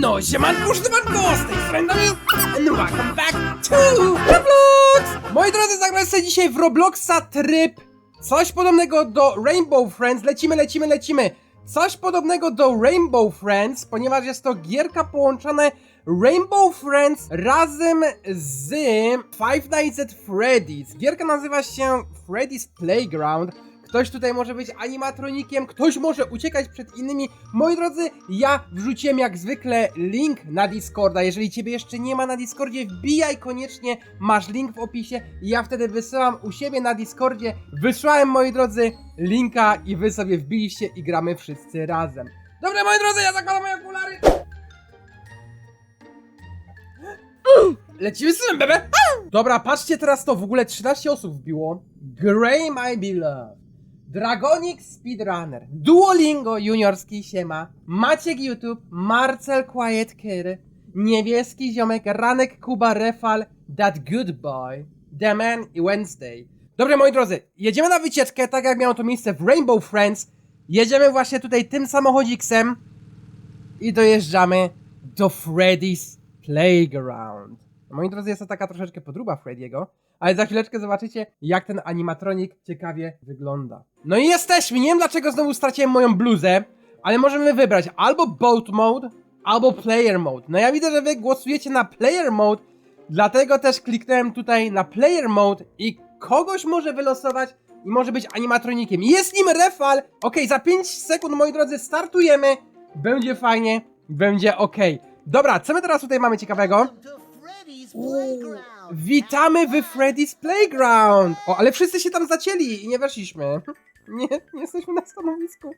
No, siemanko, siemanko, z tej strony and welcome back to Roblox! Moi drodzy, zagramy sobie dzisiaj w Robloxa tryb coś podobnego do Rainbow Friends, lecimy, lecimy, lecimy. Coś podobnego do Rainbow Friends, ponieważ jest to gierka połączone Rainbow Friends razem z Five Nights at Freddy's. Gierka nazywa się Freddy's Playground. Ktoś tutaj może być animatronikiem, ktoś może uciekać przed innymi. Moi drodzy, ja wrzuciłem jak zwykle link na Discorda. Jeżeli ciebie jeszcze nie ma na Discordzie, wbijaj koniecznie, masz link w opisie. Ja wtedy wysyłam u siebie na Discordzie. Wysłałem, moi drodzy, linka i wy sobie wbiliście i gramy wszyscy razem. Dobra, moi drodzy, ja zakładam moje okulary. Lecimy z tym, bebe! Dobra, patrzcie teraz to, w ogóle 13 osób wbiło. Grey My Beloved. Dragonik Speedrunner, Duolingo Juniorski Siema, Maciek YouTube, Marcel Quiet Kid, Niebieski Ziomek, Ranek Kuba Refal, That Good Boy, The Man i Wednesday. Dobrze moi drodzy, jedziemy na wycieczkę, tak jak miało to miejsce w Rainbow Friends. Jedziemy właśnie tutaj tym samochodziksem i dojeżdżamy do Freddy's Playground. Moi drodzy, jest to taka troszeczkę podróba Freddy'ego, ale za chwileczkę zobaczycie, jak ten animatronik ciekawie wygląda. No i jesteśmy! Nie wiem dlaczego znowu straciłem moją bluzę, ale możemy wybrać albo Boat Mode, albo Player Mode. No ja widzę, że wy głosujecie na Player Mode, dlatego też kliknąłem tutaj na Player Mode i kogoś może wylosować i może być animatronikiem. Jest nim Refal! Okej, za 5 sekund, moi drodzy, startujemy. Będzie fajnie, będzie ok. Dobra, co my teraz tutaj mamy ciekawego? To Freddy's Playground. Witamy w Freddy's Playground! O, ale wszyscy się tam zacięli i nie weszliśmy. Nie, nie jesteśmy na stanowisku.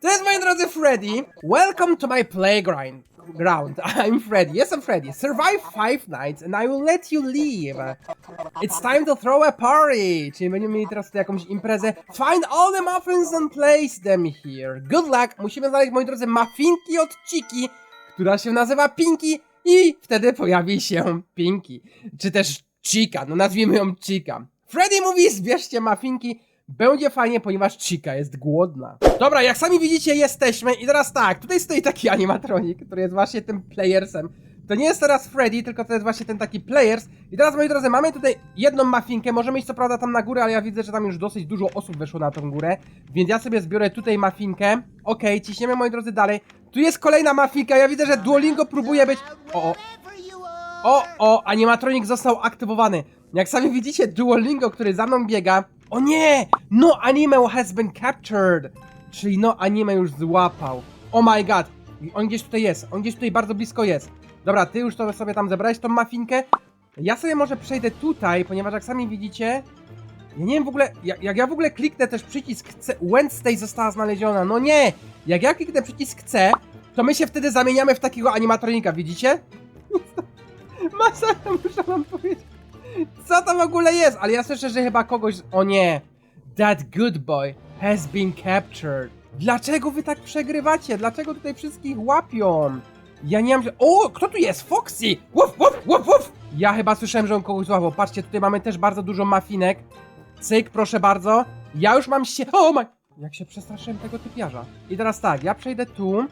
To jest, moi drodzy, Freddy. Welcome to my playground. Ground. I'm Freddy. Yes, I'm Freddy. Survive five nights and I will let you leave. It's time to throw a party. Czyli będziemy mieli teraz tutaj jakąś imprezę. Find all the muffins and place them here. Good luck. Musimy znaleźć, moi drodzy, muffinki od Chiki, która się nazywa Pinky i wtedy pojawi się Pinky. Czy też Chica, no nazwijmy ją Chica. Freddy mówi, zbierzcie muffinki, będzie fajnie, ponieważ Chica jest głodna. Dobra, jak sami widzicie, jesteśmy i teraz tak, tutaj stoi taki animatronik, który jest właśnie tym playersem. To nie jest teraz Freddy, tylko to jest właśnie ten taki players. I teraz, moi drodzy, mamy tutaj jedną mafinkę. Możemy iść co prawda tam na górę, ale ja widzę, że tam już dosyć dużo osób weszło na tą górę. Więc ja sobie zbiorę tutaj mafinkę. Okej, ciśniemy, moi drodzy, dalej. Tu jest kolejna mafinka. Ja widzę, że Duolingo próbuje być... O, o, o, animatronik został aktywowany. Jak sami widzicie, Duolingo, który za mną biega. O nie! No anime has been captured! Czyli no anime już złapał. Oh my god! On gdzieś tutaj jest, on gdzieś tutaj bardzo blisko jest. Dobra, ty już to sobie tam zebrałeś tą mafinkę. Ja sobie może przejdę tutaj, ponieważ jak sami widzicie. Ja nie wiem w ogóle, jak, jak ja w ogóle kliknę też przycisk C, Wednesday została znaleziona. No nie! Jak ja kliknę przycisk C, to my się wtedy zamieniamy w takiego animatronika, widzicie? Masakra, muszę wam powiedzieć. Co to w ogóle jest? Ale ja słyszę, że chyba kogoś... O nie! That good boy has been captured. Dlaczego wy tak przegrywacie? Dlaczego tutaj wszystkich łapią? Ja nie mam... O, kto tu jest? Foxy! Wuf, wuf, wuf, wuf! Ja chyba słyszałem, że on kogoś złapał. Patrzcie, tutaj mamy też bardzo dużo mafinek. Cyk, proszę bardzo. Ja już mam się... O my... Jak się przestraszyłem tego typiarza. I teraz tak, ja przejdę tu.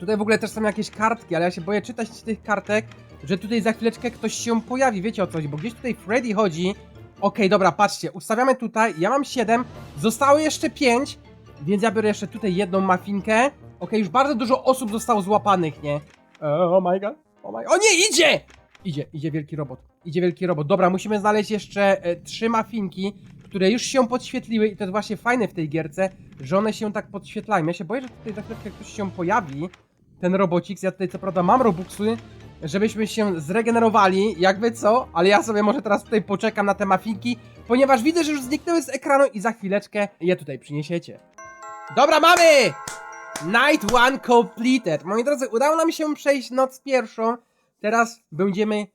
Tutaj w ogóle też są jakieś kartki, ale ja się boję czytać tych kartek, że tutaj za chwileczkę ktoś się pojawi, wiecie o co chodzi, bo gdzieś tutaj Freddy chodzi. Okej, dobra, patrzcie, ustawiamy tutaj, ja mam 7, zostało jeszcze 5, więc ja biorę jeszcze tutaj jedną mafinkę. Okej, już bardzo dużo osób zostało złapanych, nie? Oh my god, oh my O nie, idzie! Idzie, idzie wielki robot, idzie wielki robot. Dobra, musimy znaleźć jeszcze e, trzy mafinki, które już się podświetliły i to jest właśnie fajne w tej gierce, że one się tak podświetlają. Ja się boję, że tutaj za chwileczkę ktoś się pojawi, ten robocik. Ja tutaj co prawda mam robuxy, żebyśmy się zregenerowali, jakby co, ale ja sobie może teraz tutaj poczekam na te mafinki, ponieważ widzę, że już zniknęły z ekranu i za chwileczkę je tutaj przyniesiecie. Dobra, mamy! Night one completed. Moi drodzy, udało nam się przejść noc pierwszą. Teraz będziemy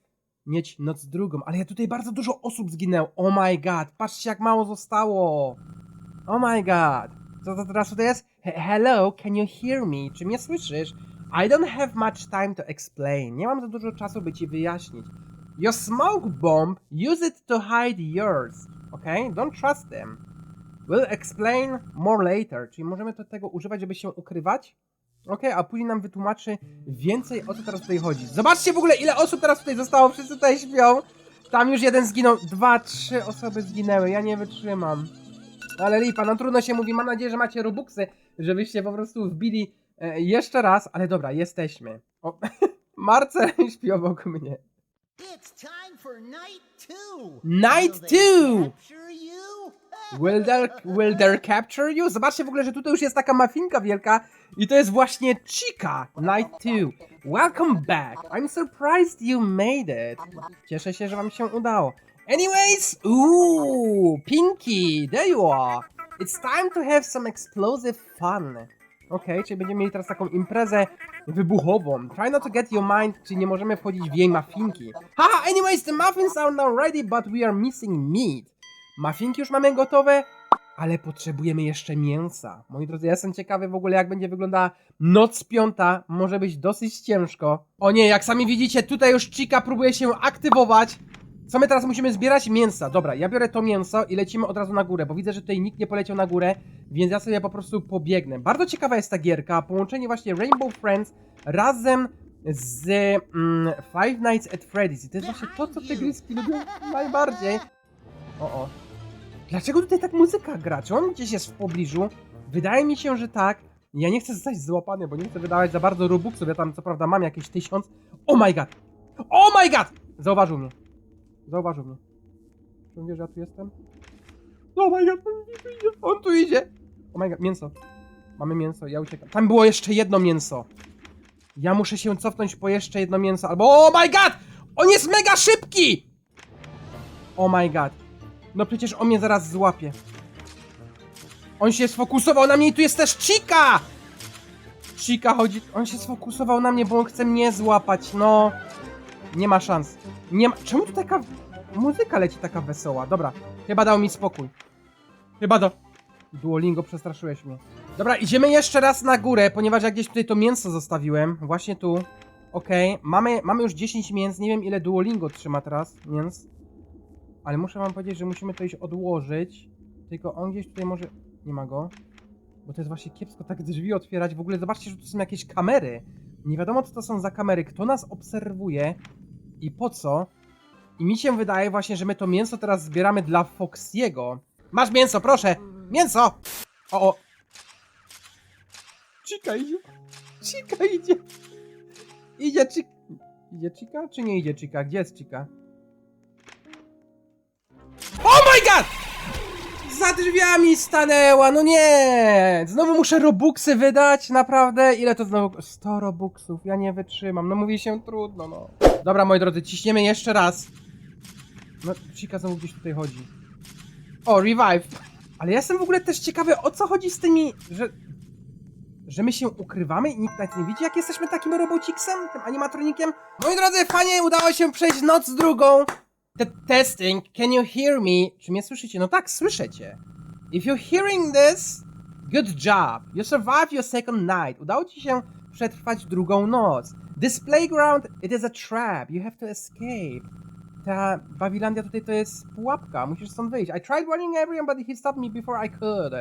mieć noc drugą. Ale ja tutaj bardzo dużo osób zginęło. Oh my god, patrzcie jak mało zostało. Oh my god. Co to teraz tutaj jest? He- Hello, can you hear me? Czy mnie słyszysz? I don't have much time to explain. Nie mam za dużo czasu, by ci wyjaśnić. Your smoke bomb, use it to hide yours. Okay? Don't trust them. We'll explain more later. Czyli możemy to tego używać, żeby się ukrywać? Okej, a później nam wytłumaczy więcej o co teraz tutaj chodzi. Zobaczcie w ogóle ile osób teraz tutaj zostało, wszyscy tutaj śpią. Tam już jeden zginął, dwa, trzy osoby zginęły, ja nie wytrzymam. Ale lipa, no trudno się mówi, mam nadzieję, że macie robuxy, żebyście po prostu wbili e, jeszcze raz, ale dobra, jesteśmy. O, Marcel śpi obok mnie. It's time for night two. Night two! Will there, will there capture you? Zobaczcie w ogóle, że tutaj już jest taka mafinka wielka i to jest właśnie Chica Night 2. Welcome back. I'm surprised you made it. Cieszę się, że wam się udało. Anyways, ooh, Pinky, there you are. It's time to have some explosive fun. Okej, czyli będziemy mieli teraz taką imprezę wybuchową. Try not to get your mind, czyli nie możemy wchodzić w jej mafinki. Haha, anyways, the muffins are now ready, but we are missing meat. Mafinki już mamy gotowe, ale potrzebujemy jeszcze mięsa. Moi drodzy, ja jestem ciekawy w ogóle, jak będzie wyglądała noc piąta. Może być dosyć ciężko. O nie, jak sami widzicie, tutaj już Chica próbuje się aktywować. Co my teraz musimy zbierać? Mięsa. Dobra, ja biorę to mięso i lecimy od razu na górę, bo widzę, że tutaj nikt nie poleciał na górę, więc ja sobie po prostu pobiegnę. Bardzo ciekawa jest ta gierka, połączenie właśnie Rainbow Friends razem z mm, Five Nights at Freddy's. I to jest właśnie to, co te gryski lubią najbardziej. O, o. Dlaczego tutaj tak muzyka gra? Czy on gdzieś jest w pobliżu? Wydaje mi się, że tak. Ja nie chcę zostać złapany, bo nie chcę wydawać za bardzo robuxów. Ja tam co prawda mam jakieś tysiąc. Oh my god! Oh my god! Zauważył mnie. Zauważył mnie. Czy on wie, że ja tu jestem? Oh my god, on tu idzie. On tu idzie. Oh my god, mięso. Mamy mięso, ja uciekam. Tam było jeszcze jedno mięso. Ja muszę się cofnąć po jeszcze jedno mięso, albo... Oh my god! On jest mega szybki! Oh my god. No przecież on mnie zaraz złapie. On się sfokusował na mnie i tu jest też Chica! Chica chodzi... On się sfokusował na mnie, bo on chce mnie złapać, no... Nie ma szans. Nie ma... Czemu tu taka muzyka leci taka wesoła? Dobra, chyba dał mi spokój. Chyba do... Duolingo, przestraszyłeś mnie. Dobra, idziemy jeszcze raz na górę, ponieważ ja gdzieś tutaj to mięso zostawiłem. Właśnie tu. Okej, mamy, mamy już 10 mięs. Nie wiem ile Duolingo trzyma teraz mięs. Ale muszę wam powiedzieć, że musimy to iść odłożyć. Tylko on gdzieś tutaj może... Nie ma go. Bo to jest właśnie kiepsko tak drzwi otwierać. W ogóle zobaczcie, że tu są jakieś kamery. Nie wiadomo, co to są za kamery. Kto nas obserwuje i po co. I mi się wydaje właśnie, że my to mięso teraz zbieramy dla Foxiego. Masz mięso, proszę! Mięso! O, o! Chica idzie. Chica idzie. Idzie Chica. Idzie Chica, czy nie idzie Chica? Gdzie jest Chica? God! Za drzwiami stanęła, no nie! Znowu muszę robuxy wydać, naprawdę? Ile to znowu? 100 robuxów, ja nie wytrzymam, no mówi się trudno, no. Dobra, moi drodzy, ciśniemy jeszcze raz. No, Chica znowu gdzieś tutaj chodzi. O, revive. Ale ja jestem w ogóle też ciekawy, o co chodzi z tymi, że... Że my się ukrywamy i nikt nas nie widzi, jak jesteśmy takim robociksem, tym animatronikiem? Moi drodzy, fajnie udało się przejść noc drugą. Te testing, can you hear me? Czy mnie słyszycie? No tak, słyszycie. If you're hearing this, good job. You survived your second night. Udało ci się przetrwać drugą noc. This playground, it is a trap. You have to escape. Ta Bawilandia tutaj to jest pułapka. Musisz stąd wyjść. I tried warning everyone, but he stopped me before I could.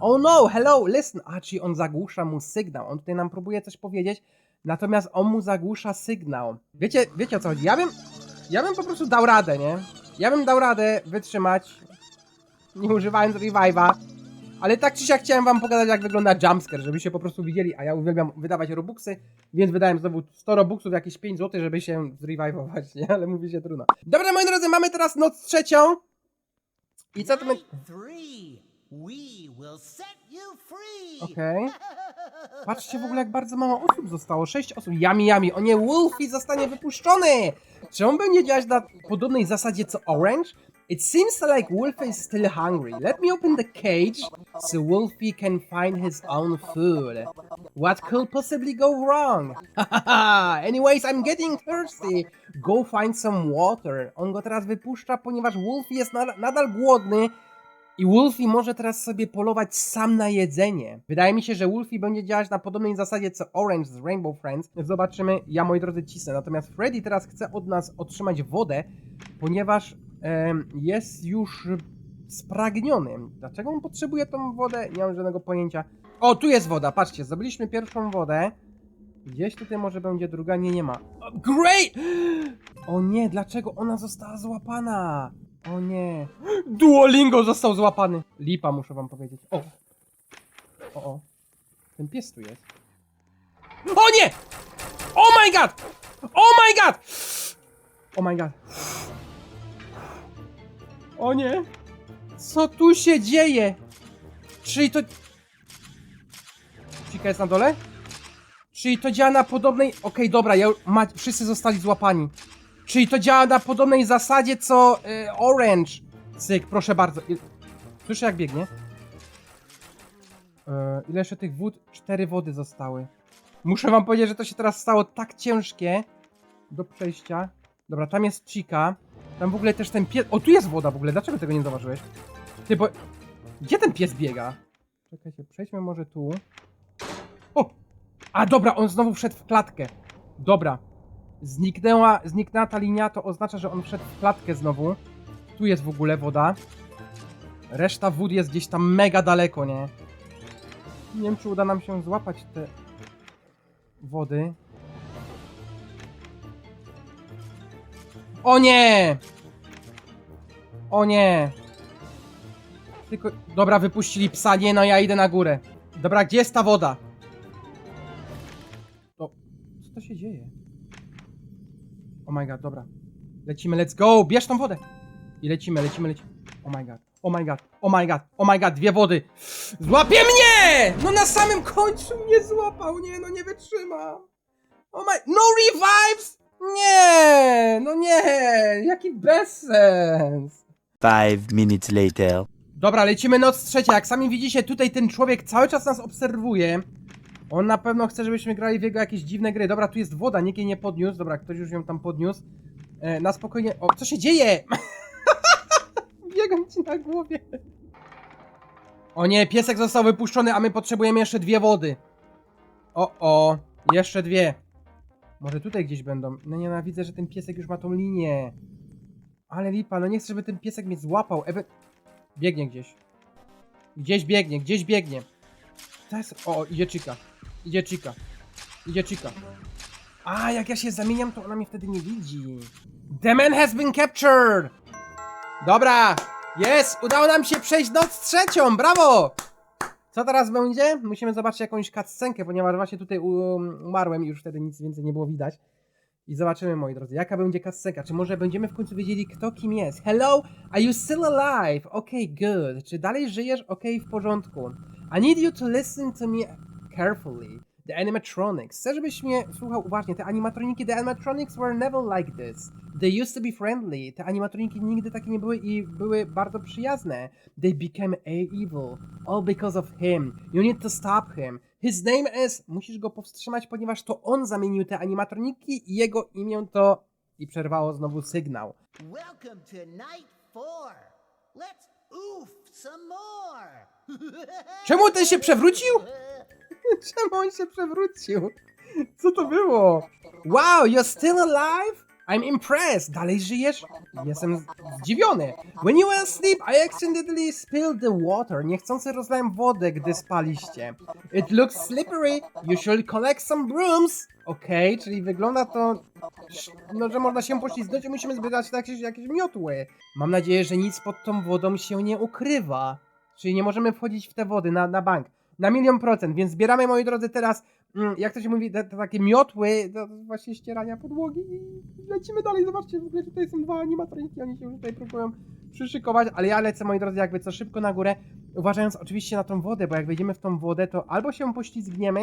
Oh no, hello, listen. A, czyli on zagłusza mu sygnał. On tutaj nam próbuje coś powiedzieć, natomiast on mu zagłusza sygnał. Wiecie, wiecie o co chodzi? Ja bym, ja bym po prostu dał radę, nie? Ja bym dał radę wytrzymać, nie używając revive'a. Ale tak czy siak chciałem wam pokazać, jak wygląda jumpscare, żebyście po prostu widzieli, a ja uwielbiam wydawać robuxy, więc wydałem znowu 100 robuxów, jakieś 5 zł, żeby się zrevive'ować, nie? Ale mówi się trudno. Dobra, moi drodzy, mamy teraz noc trzecią. I co to my... Okej. Patrzcie w ogóle, jak bardzo mało osób zostało. 6 osób. Yami, yami. O nie, Wolfie zostanie wypuszczony! Czy on będzie działać na podobnej zasadzie co Orange? It seems like Wolfie is still hungry. Let me open the cage so Wolfie can find his own food. What could possibly go wrong? Anyways, I'm getting thirsty. Go find some water. On go teraz wypuszcza, ponieważ Wolfie jest nadal głodny i Wolfie może teraz sobie polować sam na jedzenie. Wydaje mi się, że Wolfie będzie działać na podobnej zasadzie co Orange z Rainbow Friends. Zobaczymy, ja moi drodzy cisnę. Natomiast Freddy teraz chce od nas otrzymać wodę, ponieważ jest już spragnionym. Dlaczego on potrzebuje tą wodę? Nie mam żadnego pojęcia. O, tu jest woda, patrzcie, zdobyliśmy pierwszą wodę. Gdzieś tutaj może będzie druga, nie, nie ma. Great! O nie, dlaczego ona została złapana? O nie. Duolingo został złapany. Lipa, muszę wam powiedzieć. O. O, o. Ten pies tu jest. O nie! Oh my god! Oh my god! Oh my god. O nie! Co tu się dzieje? Czyli to... Cika jest na dole? Czyli to działa na podobnej... Okej, dobra, ja... Ma... wszyscy zostali złapani. Czyli to działa na podobnej zasadzie co y, Orange. Cyk, proszę bardzo. Słyszę jak biegnie. E, ile jeszcze tych wód? Cztery wody zostały. Muszę wam powiedzieć, że to się teraz stało tak ciężkie do przejścia. Dobra, tam jest Chica. Tam w ogóle też ten pies... O, tu jest woda w ogóle. Dlaczego tego nie zauważyłeś? Ty, bo... Gdzie ten pies biega? Czekajcie, przejdźmy może tu. O! A, dobra, on znowu wszedł w klatkę. Dobra. Zniknęła, zniknęła ta linia, to oznacza, że on wszedł w klatkę znowu. Tu jest w ogóle woda. Reszta wód jest gdzieś tam mega daleko, nie? Nie wiem, czy uda nam się złapać te wody. O nie! O nie! Tylko... Dobra, wypuścili psa, nie no, ja idę na górę. Dobra, gdzie jest ta woda? To... Co to się dzieje? Oh my god, dobra. Lecimy, let's go! Bierz tą wodę! I lecimy, lecimy, lecimy. Oh my god, oh my god, oh my god, oh my god, dwie wody! Złapie mnie! No na samym końcu mnie złapał, nie, no nie wytrzymam. Oh my... No revives! Nie! No nie! Jaki bezsens! Five minutes later. Dobra, lecimy noc trzecia. Jak sami widzicie, tutaj ten człowiek cały czas nas obserwuje. On na pewno chce, żebyśmy grali w jego jakieś dziwne gry. Dobra, tu jest woda, nikt jej nie podniósł. Dobra, ktoś już ją tam podniósł. E, na spokojnie... O, co się dzieje? Biegam ci na głowie. O nie, piesek został wypuszczony, a my potrzebujemy jeszcze dwie wody. O, o, jeszcze dwie. Może tutaj gdzieś będą. No nienawidzę, że ten piesek już ma tą linię. Ale lipa, no nie chcę, żeby ten piesek mnie złapał. Ewe... Biegnie gdzieś. Gdzieś biegnie, gdzieś biegnie. Jest... O, idzie Chica. Idzie Chica. Idzie Chica. A, jak ja się zamieniam, to ona mnie wtedy nie widzi. The man has been captured! Dobra! Jest! Udało nam się przejść noc trzecią! Brawo! Co teraz będzie? Musimy zobaczyć jakąś cutscenkę, ponieważ właśnie tutaj um, umarłem i już wtedy nic więcej nie było widać. I zobaczymy, moi drodzy, jaka będzie cutscenka. Czy może będziemy w końcu wiedzieli, kto kim jest? Hello, are you still alive? Okay, good. Czy dalej żyjesz? Okay, w porządku. I need you to listen to me carefully. The animatronics. Chcę, żebyś mnie słuchał uważnie. Te animatroniki, the animatronics were never like this. They used to be friendly. Te animatroniki nigdy takie nie były i były bardzo przyjazne. They became evil. All because of him. You need to stop him. His name is... Musisz go powstrzymać, ponieważ to on zamienił te animatroniki i jego imię to... I przerwało znowu sygnał. Welcome to night four. Let's oof some more. Czemu ten się przewrócił? Czemu on się przewrócił? Co to było? Wow, you're still alive? I'm impressed. Dalej żyjesz? Jestem zdziwiony. When you were asleep, I accidentally spilled the water. Niechcący rozlałem wodę, gdy spaliście. It looks slippery. You should collect some brooms. Okej, czyli wygląda to... No, że można się poślizgnąć i musimy zbierać jakieś, jakieś miotły. Mam nadzieję, że nic pod tą wodą się nie ukrywa. Czyli nie możemy wchodzić w te wody na, na bank. Na milion procent, więc zbieramy, moi drodzy, teraz, mm, jak to się mówi, te, te takie miotły do właśnie ścierania podłogi i lecimy dalej. Zobaczcie, w ogóle tutaj są dwa animatroniki, oni się już tutaj próbują przyszykować, ale ja lecę, moi drodzy, jakby co szybko na górę, uważając oczywiście na tą wodę, bo jak wejdziemy w tą wodę, to albo się poślizgniemy,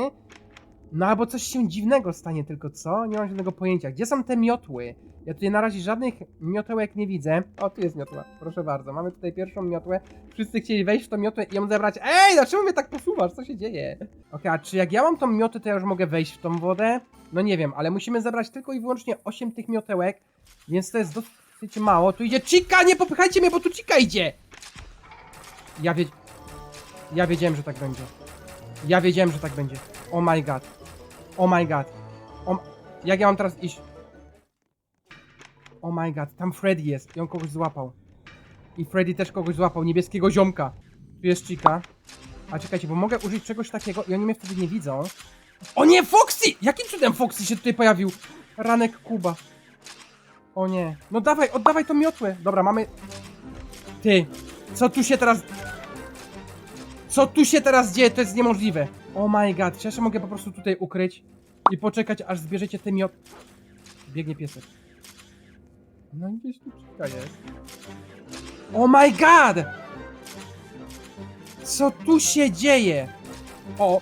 no albo coś się dziwnego stanie tylko, co? Nie mam żadnego pojęcia. Gdzie są te miotły? Ja tutaj na razie żadnych miotełek nie widzę. O, tu jest miotła, proszę bardzo. Mamy tutaj pierwszą miotłę. Wszyscy chcieli wejść w tą miotłę i ją zebrać. Ej, dlaczego mnie tak posuwasz? Co się dzieje? Okej, a czy jak ja mam tą miotę, to ja już mogę wejść w tą wodę? No nie wiem, ale musimy zebrać tylko i wyłącznie 8 tych miotełek, więc to jest dosyć mało. Tu idzie Chica, nie popychajcie mnie, bo tu Chica idzie! Ja wie... Ja wiedziałem, że tak będzie. Ja wiedziałem, że tak będzie. Oh my god. Oh my god. Oh... Jak ja mam teraz iść? Oh my god, tam Freddy jest i on kogoś złapał. I Freddy też kogoś złapał, niebieskiego ziomka. Tu jest Chica. A czekajcie, bo mogę użyć czegoś takiego i oni mnie wtedy nie widzą. O nie, Foxy! Jakim cudem Foxy się tutaj pojawił? Ranek Kuba. O nie. No dawaj, oddawaj tą miotłę. Dobra, mamy... Ty, co tu się teraz... Co tu się teraz dzieje? To jest niemożliwe. Oh my god, czy ja się mogę po prostu tutaj ukryć i poczekać, aż zbierzecie te miot... Biegnie piesek. No gdzieś tu Chica jest. Oh my god! Co tu się dzieje? O!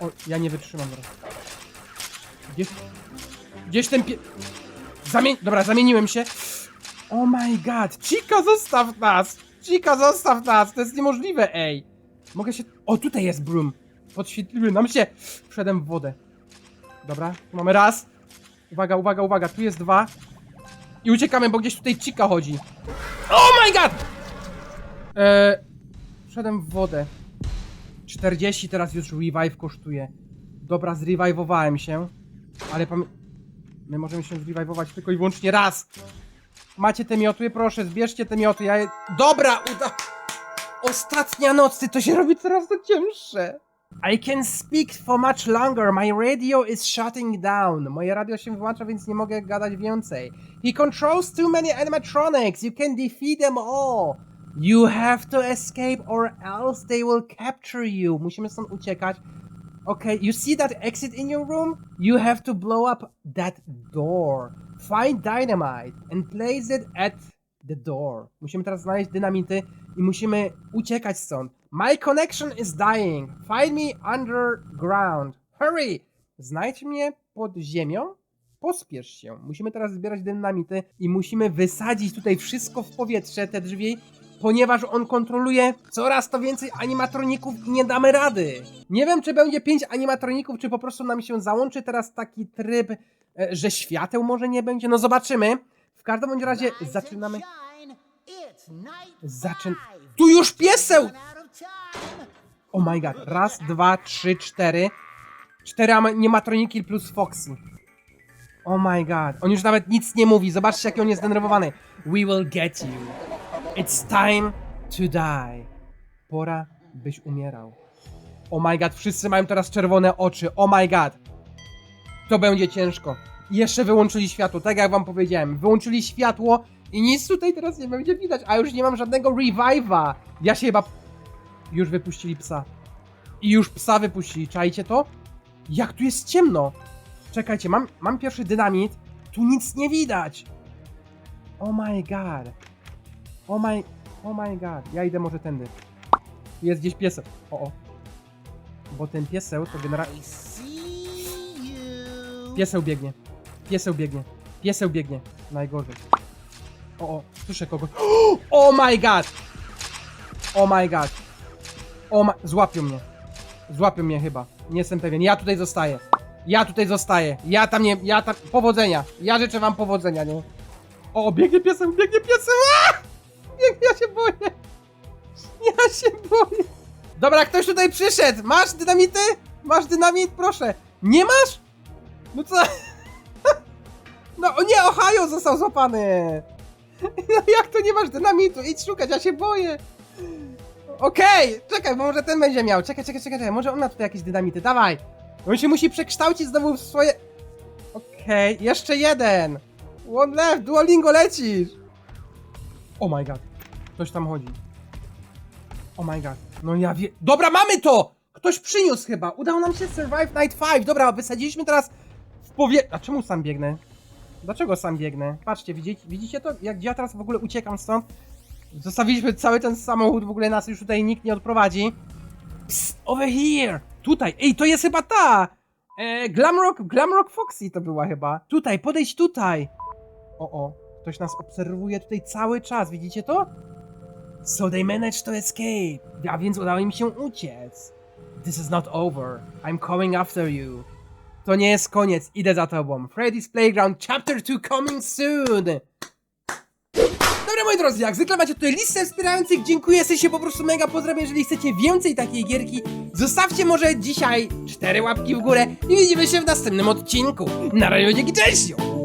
O, ja nie wytrzymam teraz. Gdzieś... Gdzieś ten pie... Zamie... Dobra, zamieniłem się. Oh my god! Chica, zostaw nas! Chica, zostaw nas! To jest niemożliwe, ej! Mogę się... O, tutaj jest broom! Podświetliły nam się! Wszedłem w wodę. Dobra, tu mamy raz. Uwaga, uwaga, uwaga, tu jest dwa. I uciekamy, bo gdzieś tutaj Chica chodzi. Oh my god! Eee, wszedłem w wodę. 40 teraz już revive kosztuje. Dobra, zrewivowałem się. Ale pamię... My możemy się zrevivować tylko i wyłącznie raz. Macie te miotły? Proszę, zbierzcie te miotły. Ja je... Dobra, uda... Ostatnia noc, to się robi coraz to cięższe. I can speak for much longer. My radio is shutting down. Moje radio się wyłącza, więc nie mogę gadać więcej. He controls too many animatronics. You can defeat them all. You have to escape or else they will capture you. Musimy stąd uciekać. Okay, you see that exit in your room? You have to blow up that door. Find dynamite and place it at the door. Musimy teraz znaleźć dynamity i musimy uciekać stąd. My connection is dying. Find me underground. Hurry! Znajdź mnie pod ziemią. Pospiesz się. Musimy teraz zbierać dynamity i musimy wysadzić tutaj wszystko w powietrze, te drzwi, ponieważ on kontroluje coraz to więcej animatroników i nie damy rady. Nie wiem, czy będzie pięć animatroników, czy po prostu nam się załączy teraz taki tryb, e, że świateł może nie będzie. No zobaczymy. W każdym bądź razie zaczynamy. Zaczyn... Tu już pieseł! Oh my god. Raz, dwa, trzy, cztery. Cztery animatroniki plus Foxy. Oh my god. On już nawet nic nie mówi. Zobaczcie, jaki on jest zdenerwowany. We will get you. It's time to die. Pora, byś umierał. Oh my god. Wszyscy mają teraz czerwone oczy. Oh my god. To będzie ciężko. I Jeszcze wyłączyli światło, tak jak wam powiedziałem. Wyłączyli światło i nic tutaj teraz nie będzie widać, a już nie mam żadnego revive'a. Ja się chyba... Już wypuścili psa. I już psa wypuścili, czajcie to? Jak tu jest ciemno! Czekajcie, mam, mam pierwszy dynamit. Tu nic nie widać! Oh my god. Oh my... Oh my god. Ja idę może tędy. Jest gdzieś pieseł. O, o. Bo ten pieseł to generalnie... Pieseł biegnie. Pieseł biegnie. Pieseł biegnie. Najgorzej. O, o, słyszę kogoś. Oh my god! Oh my god. O ma... Złapią mnie. Złapią mnie chyba. Nie jestem pewien. Ja tutaj zostaję. Ja tutaj zostaję. Ja tam nie... Ja tam... Powodzenia. Ja życzę wam powodzenia, nie? O, biegnie pieseł, biegnie pieseł! Aaa! Biegnie, ja się boję. Ja się boję. Dobra, ktoś tutaj przyszedł. Masz dynamity? Masz dynamit? Proszę. Nie masz? No co? No nie, Ohio został złapany! No jak to nie masz dynamitu? Idź szukać, ja się boję! Okej, czekaj, bo może ten będzie miał. Czekaj, czekaj, czekaj, czekaj, może on ma tutaj jakieś dynamity, dawaj! On się musi przekształcić znowu w swoje... Okej, jeszcze jeden! One left, Duolingo lecisz! Oh my god, ktoś tam chodzi. Oh my god, no ja wie... Dobra, mamy to! Ktoś przyniósł chyba, udało nam się survive night 5, dobra, wysadziliśmy teraz w powie... A czemu sam biegnę? Dlaczego sam biegnę? Patrzcie, widzicie, widzicie to? Jak ja teraz w ogóle uciekam stąd? Zostawiliśmy cały ten samochód, w ogóle nas już tutaj nikt nie odprowadzi. Psst, over here! Tutaj, ej, to jest chyba ta! E, Glamrock, Glamrock Foxy to była chyba. Tutaj, podejdź tutaj! O, o, ktoś nas obserwuje tutaj cały czas, widzicie to? So they managed to escape. A więc udało im się uciec. This is not over. I'm coming after you. To nie jest koniec, idę za tobą. Freddy's Playground Chapter 2 coming soon! Dobra moi drodzy, jak zwykle macie tutaj listę wspierających, dziękuję, jesteście po prostu mega pozdrawiam, jeżeli chcecie więcej takiej gierki, zostawcie może dzisiaj cztery łapki w górę i widzimy się w następnym odcinku. Na razie, dzięki, cześć!